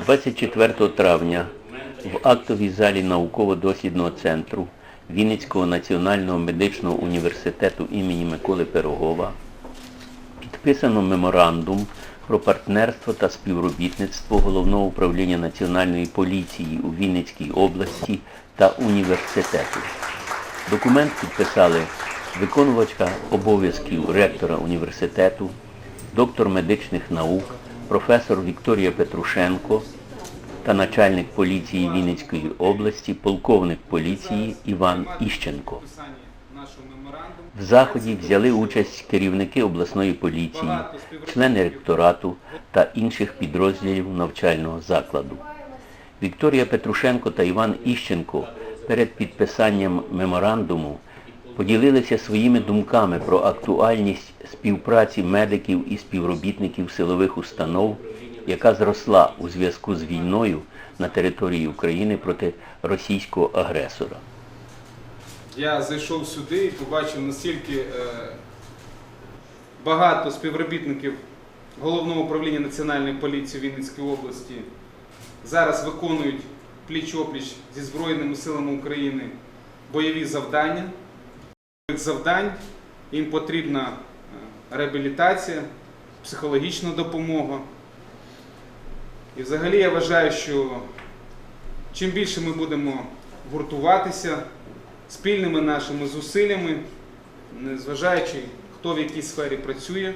24 травня в актовій залі науково-дослідного центру Вінницького національного медичного університету імені Миколи Пирогова підписано меморандум про партнерство та співробітництво Головного управління Національної поліції у Вінницькій області та університету. Документ підписали виконувачка обов'язків ректора університету, доктор медичних наук, професор Вікторія Петрушенко та начальник поліції Вінницької області, полковник поліції Іван Іщенко. В заході взяли участь керівники обласної поліції, члени ректорату та інших підрозділів навчального закладу. Вікторія Петрушенко та Іван Іщенко перед підписанням меморандуму поділилися своїми думками про актуальність співпраці медиків і співробітників силових установ, яка зросла у зв'язку з війною на території України проти російського агресора. Я зайшов сюди і побачив наскільки е, багато співробітників Головного управління Національної поліції Вінницької області зараз виконують пліч-опліч зі Збройними силами України бойові завдання. Завдань їм потрібна е, реабілітація, психологічна допомога. І взагалі я вважаю, що чим більше ми будемо гуртуватися спільними нашими зусиллями, незважаючи хто в якій сфері працює,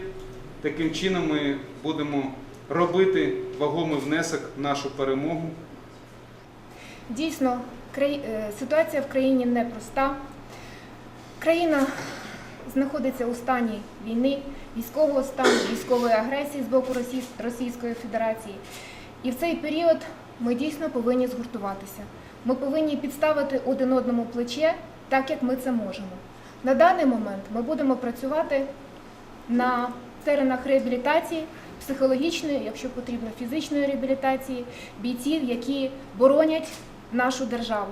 таким чином ми будемо робити вагомий внесок в нашу перемогу. Дійсно, е, ситуація в країні непроста. Країна знаходиться у стані війни, військового стану, військової агресії з боку Російської Федерації. І в цей період ми дійсно повинні згуртуватися. Ми повинні підставити один одному плече, так як ми це можемо. На даний момент ми будемо працювати на теренах реабілітації, психологічної, якщо потрібно, фізичної реабілітації бійців, які боронять нашу державу.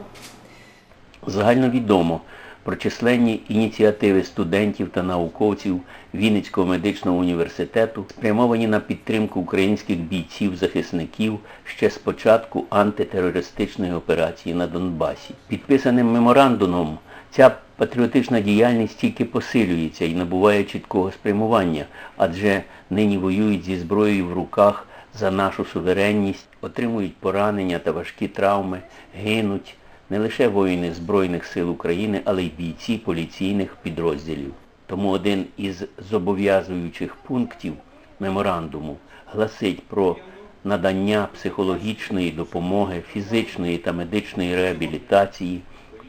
Загальновідомо про численні ініціативи студентів та науковців Вінницького медичного університету, спрямовані на підтримку українських бійців-захисників ще з початку антитерористичної операції на Донбасі. Підписаним меморандумом ця патріотична діяльність тільки посилюється і набуває чіткого спрямування, адже нині воюють зі зброєю в руках за нашу суверенність, отримують поранення та важкі травми, гинуть не лише воїни Збройних сил України, але й бійці поліційних підрозділів. Тому один із зобов'язуючих пунктів меморандуму гласить про надання психологічної допомоги, фізичної та медичної реабілітації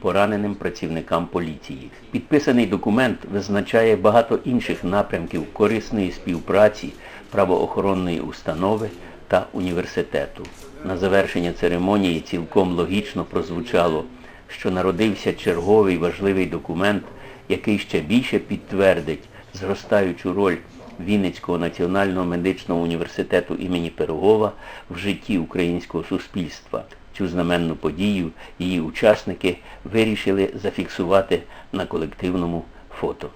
пораненим працівникам поліції. Підписаний документ визначає багато інших напрямків корисної співпраці правоохоронної установи та університету. На завершення церемонії цілком логічно прозвучало, що народився черговий важливий документ, який ще більше підтвердить зростаючу роль Вінницького національного медичного університету імені Пирогова в житті українського суспільства. Цю знаменну подію її учасники вирішили зафіксувати на колективному фото.